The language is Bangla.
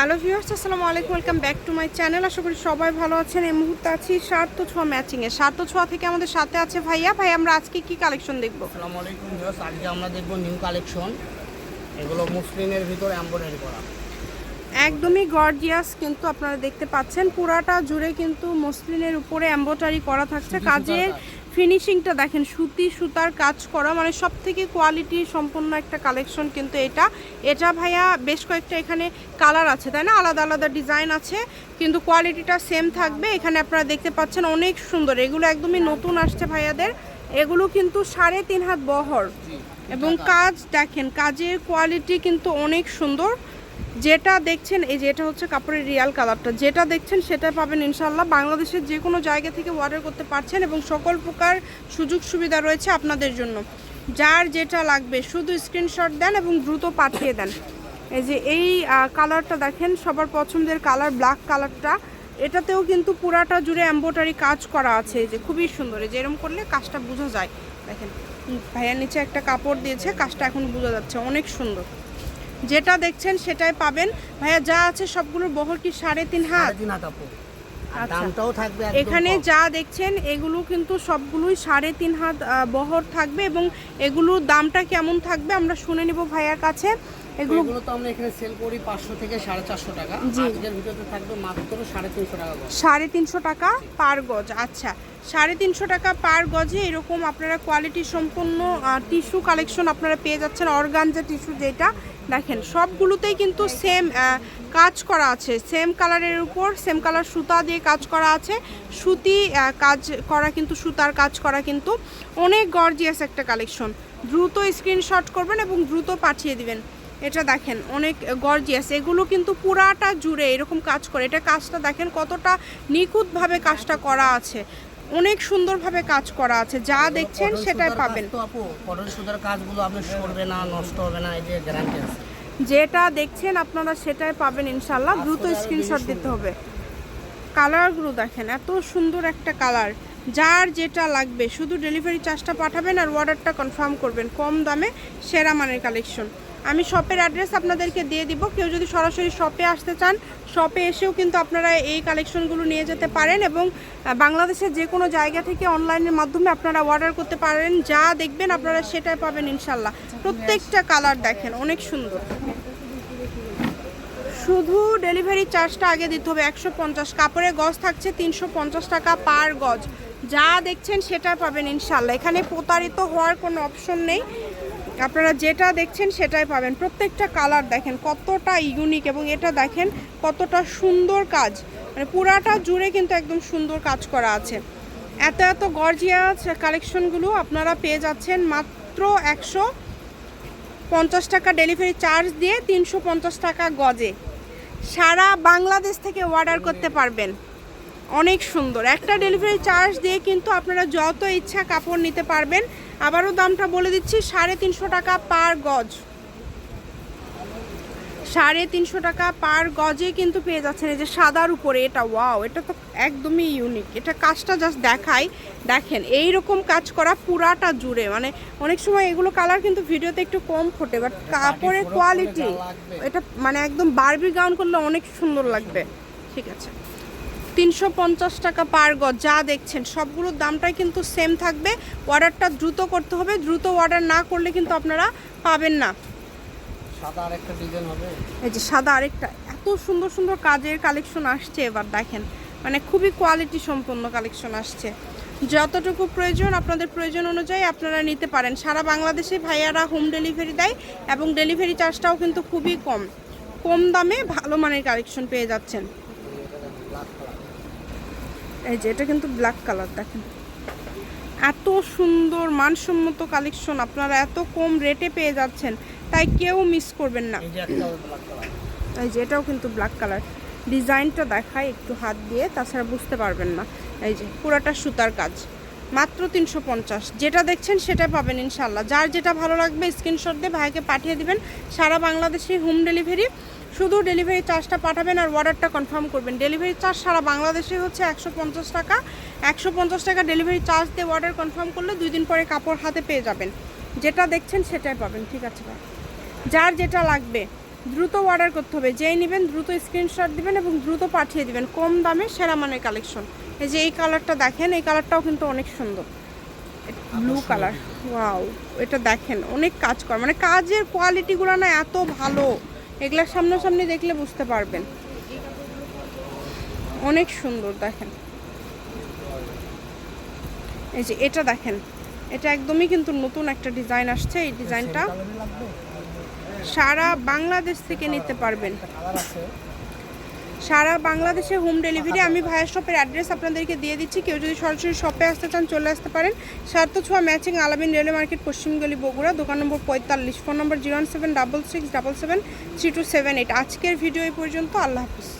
হ্যালো ভিউয়ার্স আসসালামু আলাইকুম welcome back to my channel. আশা করি সবাই ভালো আছেন। এই মুহূর্তে আছি সার্থ ছোঁয়া ম্যাচিংয়ে সার্থ ছোঁয়া থেকে আমাদের সাথে আছে ভাইয়া। ভাই আমরা আজকে কি কালেকশন দেখব? আসসালামু আলাইকুম ভিউয়ার্স আজকে আমরা দেখব নিউ কালেকশন এগুলো মুসলিমের ভিতরে এমব্রয়ডারি করা। একদমই গর্জিয়াস কিন্তু আপনারা দেখতে পাচ্ছেন পুরাটা জুড়ে কিন্তু মসলিনের উপরে এম্ব্রয়ডারি করা থাকছে। কাজের ফিনিশিংটা দেখেন সুতি সুতার কাজ করা মানে সব থেকে কোয়ালিটি সম্পন্ন একটা কালেকশন কিন্তু এটা। এটা ভাইয়া বেশ কয়েকটা এখানে কালার আছে তাই না? আলাদা আলাদা ডিজাইন আছে কিন্তু কোয়ালিটিটা সেম থাকবে। এখানে আপনারা দেখতে পাচ্ছেন অনেক সুন্দর এগুলো একদমই নতুন আসছে ভাইয়াদের। এগুলো কিন্তু সাড়ে তিন হাত বহর। এবং কাজ দেখেন কাজের কোয়ালিটি কিন্তু অনেক সুন্দর। যেটা দেখছেন, এই যেটা হচ্ছে কাপড়ের রিয়াল কালারটা যেটা দেখছেন সেটা পাবেন ইনশাল্লাহ বাংলাদেশের যে কোনো জায়গা থেকে অর্ডার করতে পারছেন এবং সকল প্রকার সুযোগ সুবিধা রয়েছে আপনাদের জন্য। যার যেটা লাগবে, শুধু স্ক্রিনশট দেন এবং দ্রুত পাঠিয়ে দেন। এই যে এই কালারটা দেখেন, সবার পছন্দের কালার ব্ল্যাক কালারটা এটাতেও কিন্তু পুরাটা জুড়ে এম্বোটারি কাজ করা আছে। যে খুবই সুন্দর। যে এরকম করলে কাজটা বোঝা যায়। দেখেন ভাইয়ার নিচে একটা কাপড় দিয়েছে, কাজটা এখন বোঝা যাচ্ছে। অনেক সুন্দর। যেটা দেখছেন সেটাই পাবেন। ভাইয়া যা আছে সবগুলোর বহর কি সাড়ে তিন হাত? তিন আচ্ছা। থাকবে এখানে যা দেখছেন এগুলো কিন্তু সবগুলোই সাড়ে তিন হাত বহর থাকবে এবং এগুলোর দামটা কেমন থাকবে আমরা শুনে নিব ভাইয়ার কাছে। এগুলো এগুলো তো আমরা এখানে সেল করি পাঁচশো থেকে সাড়ে চারশো টাকা। আজকের ভিতরে থাকবে মাত্র সাড়ে তিনশো টাকা করে সাড়ে তিনশো টাকা পার গজ আচ্ছা। সাড়ে তিনশো টাকা পার গজে এরকম আপনারা কোয়ালিটি সম্পন্ন টিস্যু কালেকশন আপনারা পেয়ে যাচ্ছেন। অর্গানজা টিস্যু যেটা দেখেন সবগুলোতেই কিন্তু সেম কাজ করা আছে। সেম কালারের উপর সেম কালার সুতা দিয়ে কাজ করা আছে। সুতি কাজ করা কিন্তু সুতার কাজ করা কিন্তু অনেক গর্জিয়াস একটা কালেকশন দ্রুত স্ক্রিনশট করবেন এবং দ্রুত পাঠিয়ে দিবেন। এটা দেখেন অনেক গর্জিয়াস এগুলো কিন্তু পুরাটা জুড়ে এরকম কাজ করে। এটা কাজটা দেখেন কতটা নিখুঁতভাবে কাজটা করা আছে। অনেক সুন্দরভাবে কাজ করা আছে। যা দেখছেন সেটাই পাবেন। তো আপু কটন সুতার কাজগুলো আপনি সরবে না নষ্ট হবে না এই যে গ্যারান্টি আছে। যেটা দেখছেন আপনারা সেটাই পাবেন ইনশাল্লাহ দ্রুত স্ক্রিনশট দিতে হবে। কালারগুলো দেখেন এত সুন্দর একটা কালার যার যেটা লাগবে শুধু ডেলিভারি চার্জটা পাঠাবেন আর অর্ডারটা কনফার্ম করবেন। কম দামে সেরা মানের কালেকশন আমি শপের অ্যাড্রেস আপনাদেরকে দিয়ে দিব। কেউ যদি সরাসরি শপে আসতে চান শপে এসেও কিন্তু আপনারা এই কালেকশনগুলো নিয়ে যেতে পারেন এবং বাংলাদেশের যে কোনো জায়গা থেকে অনলাইনের মাধ্যমে আপনারা অর্ডার করতে পারেন। যা দেখবেন আপনারা সেটাই পাবেন ইনশাল্লাহ প্রত্যেকটা কালার দেখেন, অনেক সুন্দর। শুধু ডেলিভারি চার্জটা আগে দিতে হবে, একশো পঞ্চাশ। কাপড়ের গজ থাকছে তিনশো পঞ্চাশ টাকা পার গজ। যা দেখছেন সেটা পাবেন ইনশাল্লাহ এখানে প্রতারিত হওয়ার কোনো অপশন নেই। আপনারা যেটা দেখছেন সেটাই পাবেন। প্রত্যেকটা কালার দেখেন, কতটা ইউনিক এবং এটা দেখেন কতটা সুন্দর কাজ। মানে পুরাটা জুড়ে কিন্তু একদম সুন্দর কাজ করা আছে। এত এত গর্জিয়াস কালেকশনগুলো আপনারা পেয়ে যাচ্ছেন মাত্র একশো পঞ্চাশ টাকা ডেলিভারি চার্জ দিয়ে তিনশো পঞ্চাশ টাকা গজে। সারা বাংলাদেশ থেকে অর্ডার করতে পারবেন। অনেক সুন্দর। একটা ডেলিভারি চার্জ দিয়ে কিন্তু আপনারা যত ইচ্ছা কাপড় নিতে পারবেন আবারও দামটা বলে দিচ্ছি সাড়ে তিনশো টাকা পার গজ। সাড়ে তিনশো টাকা পার গজে কিন্তু পেয়ে যাচ্ছেন এই যে সাদার উপরে এটা ওয়াও এটা তো একদমই ইউনিক এটা কাজটা জাস্ট দেখাই। দেখেন এই রকম কাজ করা পুরাটা জুড়ে। মানে অনেক সময় এগুলো কালার কিন্তু ভিডিওতে একটু কম ফোটে বাট কাপড়ের কোয়ালিটি। এটা মানে একদম বারবি গাউন করলে অনেক সুন্দর লাগবে। ঠিক আছে। তিনশো পঞ্চাশ টাকা পার গজ যা দেখছেন সবগুলোর দামটাই কিন্তু সেম থাকবে। অর্ডারটা দ্রুত করতে হবে দ্রুত অর্ডার না করলে কিন্তু আপনারা পাবেন না। সাদা আর ডিজাইন হবে? এই যে সাদা আরেকটা এত সুন্দর সুন্দর কাজের কালেকশন আসছে এবার দেখেন। মানে খুবই কোয়ালিটি সম্পন্ন কালেকশন আসছে। যতটুকু প্রয়োজন আপনাদের প্রয়োজন অনুযায়ী আপনারা নিতে পারেন। সারা বাংলাদেশে ভাইয়ারা হোম ডেলিভারি দেয় এবং ডেলিভারি চার্জটাও কিন্তু খুবই কম। কম দামে ভালো মানের কালেকশন পেয়ে যাচ্ছেন। এই যে এটা কিন্তু ব্ল্যাক কালার দেখেন। এত সুন্দর মানসম্মত কালেকশন আপনারা এত কম রেটে পেয়ে যাচ্ছেন তাই কেউ মিস করবেন না। এই যে এটাও কিন্তু ব্ল্যাক কালার ডিজাইনটা দেখায় একটু হাত দিয়ে তাছাড়া বুঝতে পারবেন না। এই যে পুরাটা সুতার কাজ। মাত্র তিনশো পঞ্চাশ। যেটা দেখছেন সেটা পাবেন ইনশাল্লাহ যার যেটা ভালো লাগবে স্ক্রিনশট দিয়ে ভাইকে পাঠিয়ে দিবেন। সারা বাংলাদেশে হোম ডেলিভারি শুধু ডেলিভারি চার্জটা পাঠাবেন আর অর্ডারটা কনফার্ম করবেন। ডেলিভারি চার্জ সারা বাংলাদেশে হচ্ছে একশো পঞ্চাশ টাকা। একশো পঞ্চাশ টাকা ডেলিভারি চার্জ দিয়ে অর্ডার কনফার্ম করলে দুই দিন পরে কাপড় হাতে পেয়ে যাবেন। যেটা দেখছেন সেটাই পাবেন ঠিক আছে ভাই? যার যেটা লাগবে দ্রুত অর্ডার করতে হবে। যেই নেবেন দ্রুত স্ক্রিনশট দিবেন এবং দ্রুত পাঠিয়ে দিবেন। কম দামে সেরা মানের কালেকশন এই যে এই কালারটা দেখেন এই কালারটাও কিন্তু অনেক সুন্দর। ব্লু কালার ওয়াও এটা দেখেন অনেক কাজ কর। মানে কাজের কোয়ালিটিগুলো না এত ভালো। এগুলা সামনাসামনি দেখলে বুঝতে পারবেন। অনেক সুন্দর, দেখেন। এই যে এটা দেখেন, এটা একদমই কিন্তু নতুন একটা ডিজাইন আসছে। এই ডিজাইনটা সারা বাংলাদেশ থেকে নিতে পারবেন। সারা বাংলাদেশে হোম ডেলিভারি। আমি ভাইয়ের শপের অ্যাড্রেস আপনাদেরকে দিয়ে দিচ্ছি। কেউ যদি সরাসরি শপে আসতে চান, চলে আসতে পারেন। সার্থ ছোঁয়া ম্যাচিং আলামিন রেলওয়ে মার্কেট পশ্চিমগলি বগুড়া, দোকান নম্বর পঁয়তাল্লিশ, phone number zero seven double six double seven three two seven eight. আজকের ভিডিও এই পর্যন্ত। আল্লাহ হাফিজ।